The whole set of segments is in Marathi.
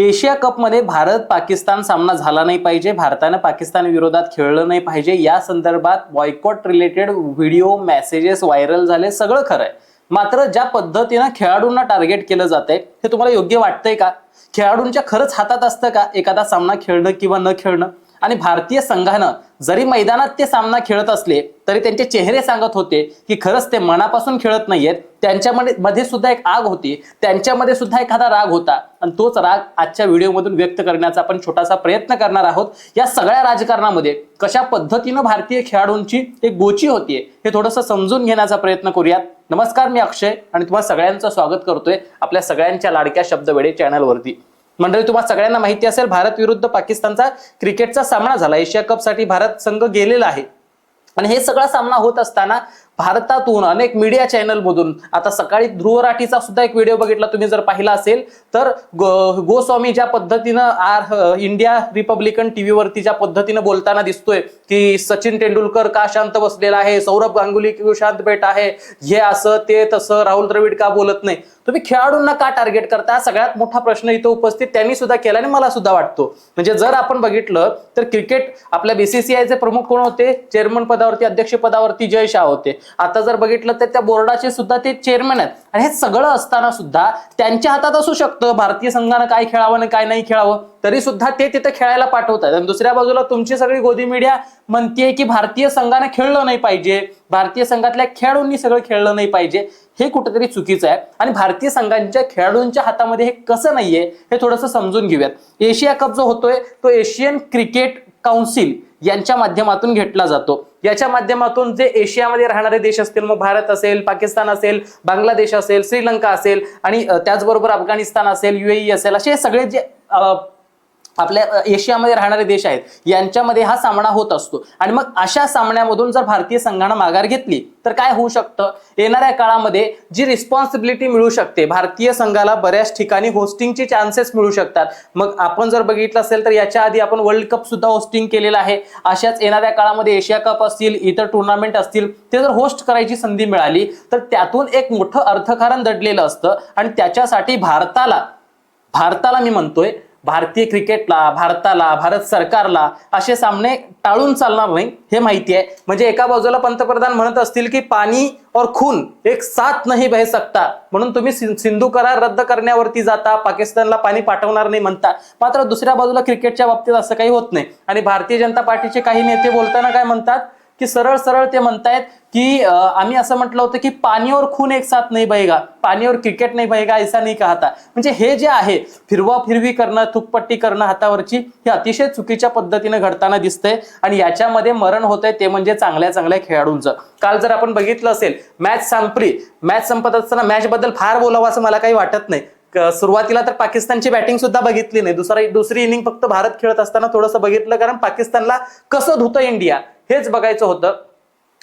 एशिया कपमध्ये भारत पाकिस्तान सामना झाला नाही पाहिजे. भारतानं पाकिस्तान विरोधात खेळलं नाही पाहिजे. या संदर्भात boycott related video messages viral झाले. सगळं खरं आहे. मात्र ज्या पद्धतीनं खेळाडूंना टार्गेट केलं जातंय हे तुम्हाला योग्य वाटतंय का? खेळाडूंच्या खरंच हातात असतं का एखादा सामना खेळणं किंवा न खेळणं? आणि भारतीय संघानं जरी मैदानात ते सामना खेळत असले तरी त्यांचे चेहरे सांगत होते की खरंच ते मनापासून खेळत नाहीयेत. त्यांच्यामध्ये मध्ये सुद्धा एक आग होती. त्यांच्यामध्ये सुद्धा एखादा राग होता. आणि तोच राग आजच्या व्हिडिओमधून व्यक्त करण्याचा आपण छोटासा प्रयत्न करणार आहोत. या सगळ्या राजकारणामध्ये कशा पद्धतीनं भारतीय खेळाडूंची एक गोची होतीये हे थोडंसं समजून घेण्याचा प्रयत्न करूयात. नमस्कार मी अक्षय आणि तुम्हाला सगळ्यांचं स्वागत करतोय आपल्या सगळ्यांच्या लाडक्या शब्दवेडे चॅनलवरती मंडळी तुम्हाला सगळ्यांना माहिती असेल भारत विरुद्ध पाकिस्तानचा क्रिकेटचा सामना झाला. एशिया कपसाठी भारत संघ गेलेला आहे. आणि हे सगळा सामना होत असताना भारतातून अनेक मीडिया चॅनल मधून आता सकाळी ध्रुव राठीचा सुद्धा एक व्हिडिओ बघितला तुम्ही जर पाहिला असेल तर गो- गोस्वामी ज्या पद्धतीनं आर इंडिया रिपब्लिकन टीव्हीवरती ज्या पद्धतीनं बोलताना दिसतोय की सचिन तेंडुलकर का शांत बसलेला आहे सौरभ गांगुली शांत बेट आहे हे असं ते तसं राहुल द्रविड का बोलत नाही तुम्ही खेळाडूंना का टार्गेट करता? सगळ्यात मोठा प्रश्न इथं उपस्थित त्यांनी सुद्धा केला आणि मला सुद्धा वाटतो. म्हणजे जर आपण बघितलं तर क्रिकेट आपल्या बीसीसीआयचे प्रमुख कोण होते? चेअरमन पदावरती अध्यक्ष पदावरती जय शाह होते. आता जर बघितलं तर त्या बोर्डाचे सुद्धा ते चेअरमन आहेत. आणि हे सगळं असताना सुद्धा त्यांच्या हातात असू शकतं. भारतीय संघानं काय खेळावं आणि काय नाही खेळावं तरी सुद्धा ते तिथं खेळायला पाठवतात आणि दुसऱ्या बाजूला तुमची सगळी गोदी मीडिया म्हणतेय की भारतीय संघानं खेळलं नाही पाहिजे. भारतीय संघातल्या खेळाडूंनी सगळं खेळलं नाही पाहिजे. हे कुठेतरी चुकीचं आहे. आणि भारतीय संघांच्या खेळाडूंच्या हातामध्ये हे कसं नाहीये हे थोडंसं समजून घेऊयात. एशिया कप जो होतोय तो एशियन क्रिकेट काउन्सिल यांच्या माध्यमातून घेतला जातो. याच्या माध्यमातून जे एशियामध्ये राहणारे देश असतील मग भारत असेल पाकिस्तान असेल बांगलादेश असेल श्रीलंका असेल आणि त्याचबरोबर अफगाणिस्तान असेल युएई असेल असे सगळे जे आपल्या एशियामध्ये राहणारे देश आहेत यांच्यामध्ये हा सामना होत असतो. आणि मग अशा सामन्यामधून जर भारतीय संघानं माघार घेतली तर काय होऊ शकतं? येणाऱ्या काळामध्ये जी रिस्पॉन्सिबिलिटी मिळू शकते भारतीय संघाला बऱ्याच ठिकाणी होस्टिंगचे चान्सेस मिळू शकतात. मग आपण जर बघितलं असेल तर याच्या आधी आपण वर्ल्ड कप सुद्धा होस्टिंग केलेलं आहे. अशाच येणाऱ्या काळामध्ये एशिया कप असतील इतर टुर्नामेंट असतील ते जर होस्ट करायची संधी मिळाली तर त्यातून एक मोठं अर्थकारण दडलेलं असतं. आणि त्याच्यासाठी भारताला भारताला मी म्हणतोय भारतीय क्रिकेटला भारताला भारत सरकारला असे सामने टाळून चालणार नाही हे माहिती आहे. म्हणजे एका बाजूला पंतप्रधान म्हणत असतील की पाणी और खून एक साथ नाही बह सकता. म्हणून तुम्ही सिं- सिंधू करार रद्द करण्यावरती जाता पाकिस्तानला पाणी पाठवणार नाही म्हणता. मात्र दुसऱ्या बाजूला क्रिकेटच्या बाबतीत असं काही होत नाही. आणि भारतीय जनता पार्टीचे काही नेते बोलताना काय म्हणतात? की सरळ सरळ ते म्हणतायत की आम्ही असं म्हटलं होतं की पाणी और खून एक साथ नाही बहेगा. पाणी और क्रिकेट नाही बहेगा ऐसा नाही कहा म्हणजे हे जे आहे फिरवा फिरवी करणं थुकपट्टी करणं हातावरची हे अतिशय चुकीच्या पद्धतीनं घडताना दिसतंय आणि याच्यामध्ये मरण होतंय ते म्हणजे चांगल्या चांगल्या खेळाडूंचं. काल जर आपण बघितलं असेल मॅच संपली. मॅच संपत असताना मॅच बद्दल फार बोलावं असं मला काही वाटत नाही. सुरुवातीला तर पाकिस्तानची बॅटिंग सुद्धा बघितली नाही. दुसरा दुसरी इनिंग फक्त भारत खेळत असताना थोडंसं बघितलं कारण पाकिस्तानला कसं धुतं इंडिया हेच बघायचं होतं.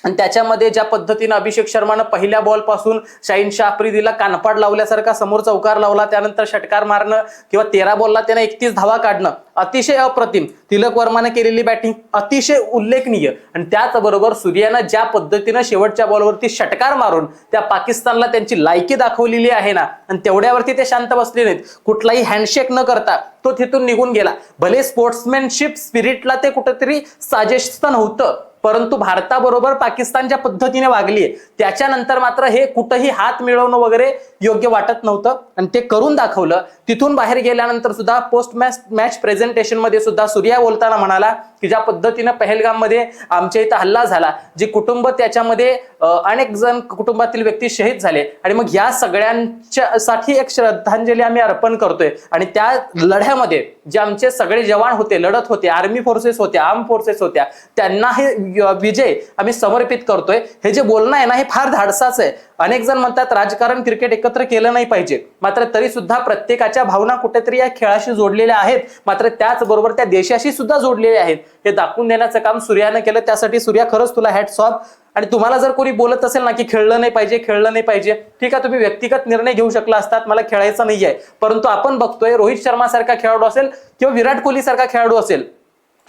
आणि त्याच्यामध्ये ज्या पद्धतीनं अभिषेक शर्मानं पहिल्या बॉलपासून शाहीन शाह आफ्रिदीला कानपाड लावल्यासारखा समोर चौकार लावला त्यानंतर षटकार मारणं किंवा तेरा बॉलला त्यानं एकतीस धावा काढणं अतिशय अप्रतिम. तिलक वर्माने केलेली बॅटिंग अतिशय उल्लेखनीय. आणि त्याचबरोबर सूर्यानं ज्या पद्धतीनं शेवटच्या बॉलवरती षटकार मारून त्या पाकिस्तानला त्यांची लायकी दाखवलेली आहे ना आणि तेवढ्यावरती ते शांत बसले नाहीत. कुठलाही हँडशेक न करता तो तिथून निघून गेला. भले स्पोर्ट्समॅनशिप स्पिरिटला ते कुठंतरी साजेस्त नव्हतं परंतु भारताबरोबर पाकिस्तान ज्या पद्धतीने वागली त्याच्यानंतर मात्र हे कुठंही हात मिळवणं वगैरे योग्य वाटत नव्हतं. आणि ते करून दाखवलं. तिथून बाहेर गेल्यानंतर सुद्धा पोस्ट मॅच मॅच प्रेझेंटेशनमध्ये सुद्धा सूर्या बोलताना म्हणाला की ज्या पद्धतीनं पहलगाममध्ये आमच्या इथं हल्ला झाला जे कुटुंब त्याच्यामध्ये अनेक जण कुटुंबातील व्यक्ती शहीद झाले. आणि मग या सगळ्यांच्या साठी एक श्रद्धांजली आम्ही अर्पण करतोय. आणि त्या लढ्यामध्ये जे आमचे सगळे जवान होते लढत होते आर्मी फोर्सेस होत्या आर्म फोर्सेस होत्या त्यांना हे विजय आम्ही समर्पित करतोय. हे जे बोलणं आहे ना हे फार धाडसाचं आहे. अनेक जण म्हणतात राजकारण क्रिकेट एकत्र केलं नाही पाहिजे. मात्र तरी सुद्धा प्रत्येकाच्या भावना कुठेतरी या खेळाशी जोडलेल्या आहेत. मात्र त्याचबरोबर त्या देशाशी सुद्धा जोडलेल्या आहेत. हे दाखवून देण्याचं काम सूर्यानं केलं. त्यासाठी सूर्या खरंच तुला हॅट्स ऑफ आणि तुम्हाला जर कोणी बोलत असेल ना की खेळलं नाही पाहिजे खेळलं नाही पाहिजे ठीक आहे तुम्ही व्यक्तिगत निर्णय घेऊ शकला असतात. मला खेळायचं नाहीये. परंतु आपण बघतोय रोहित शर्मा सारखा खेळाडू असेल किंवा विराट कोहली सारखा खेळाडू असेल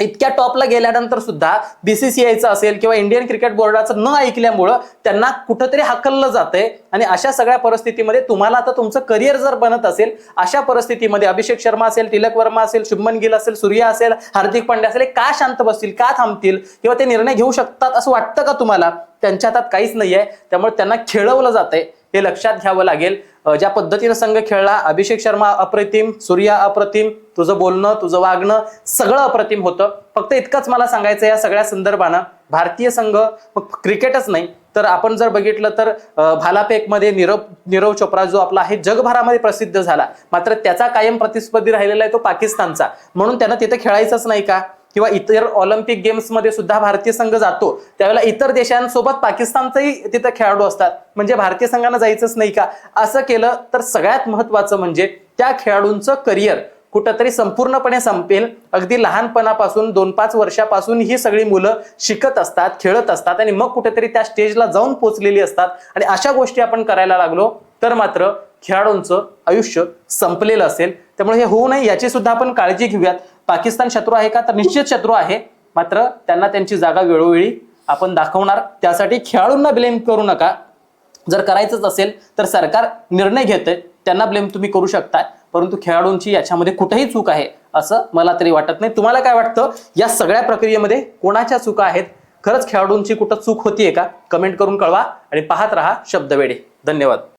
इतक्या टॉपला गेल्यानंतर सुद्धा बीसीसीआयचं असेल किंवा इंडियन क्रिकेट बोर्डाचं न ऐकल्यामुळं त्यांना कुठंतरी हाकललं जातंय. आणि अशा सगळ्या परिस्थितीमध्ये तुम्हाला आता तुमचं करिअर जर बनत असेल अशा परिस्थितीमध्ये अभिषेक शर्मा असेल तिलक वर्मा असेल शुभमन गिल असेल सूर्या असेल हार्दिक पांड्या असेल का शांत बसतील का थांबतील किंवा ते निर्णय घेऊ शकतात असं वाटतं का तुम्हाला? त्यांच्या हातात काहीच नाहीये. त्यामुळे त्यांना खेळवलं जातंय. हे लक्षात घ्यावं लागेल. ज्या पद्धतीनं संघ खेळला अभिषेक शर्मा अप्रतिम सूर्या अप्रतिम तुझं बोलणं तुझं वागणं सगळं अप्रतिम होतं. फक्त इतकंच मला सांगायचं या सगळ्या संदर्भानं. भारतीय संघ क्रिकेटच नाही. तर आपण जर बघितलं तर भालाफेकमध्ये नीरव नीरव चोप्रा जो आपला आहे जगभरामध्ये प्रसिद्ध झाला. मात्र त्याचा कायम प्रतिस्पर्धी राहिलेला आहे तो पाकिस्तानचा. म्हणून त्यानं तिथे खेळायचंच नाही का? किंवा इतर ऑलिम्पिक गेम्समध्ये सुद्धा भारतीय संघ जातो त्यावेळेला इतर देशांसोबत पाकिस्तानचंही तिथं खेळाडू असतात. म्हणजे भारतीय संघानं जायचंच नाही का? असं केलं तर सगळ्यात महत्वाचं म्हणजे त्या खेळाडूंचं करिअर कुठंतरी संपूर्णपणे संपेल. अगदी लहानपणापासून दोन पाच वर्षापासून ही सगळी मुलं शिकत असतात खेळत असतात आणि मग कुठेतरी त्या स्टेजला जाऊन पोचलेली असतात. आणि अशा गोष्टी आपण करायला लागलो तर मात्र खेळाडूंचं आयुष्य संपलेलं असेल. त्यामुळे हे होऊ नये याची सुद्धा आपण काळजी घेऊयात. पाकिस्तान शत्रू आहे का? तर निश्चित शत्रू आहे. मात्र त्यांना त्यांची जागा वेळोवेळी आपण दाखवणार. त्यासाठी खेळाडूंना ब्लेम करू नका. जर करायचंच असेल तर सरकार निर्णय घेते त्यांना ब्लेम तुम्ही करू शकताय. परंतु खेळाडूंची याच्यामध्ये कुठेही चूक आहे असं मला तरी वाटत नाही. तुम्हाला काय वाटतं? या सगळ्या प्रक्रियेमध्ये कोणाच्या चुका आहेत? खरंच खेळाडूंची कुठं चूक होतीये का? कमेंट करून कळवा आणि पाहत राहा शब्दवेडे धन्यवाद.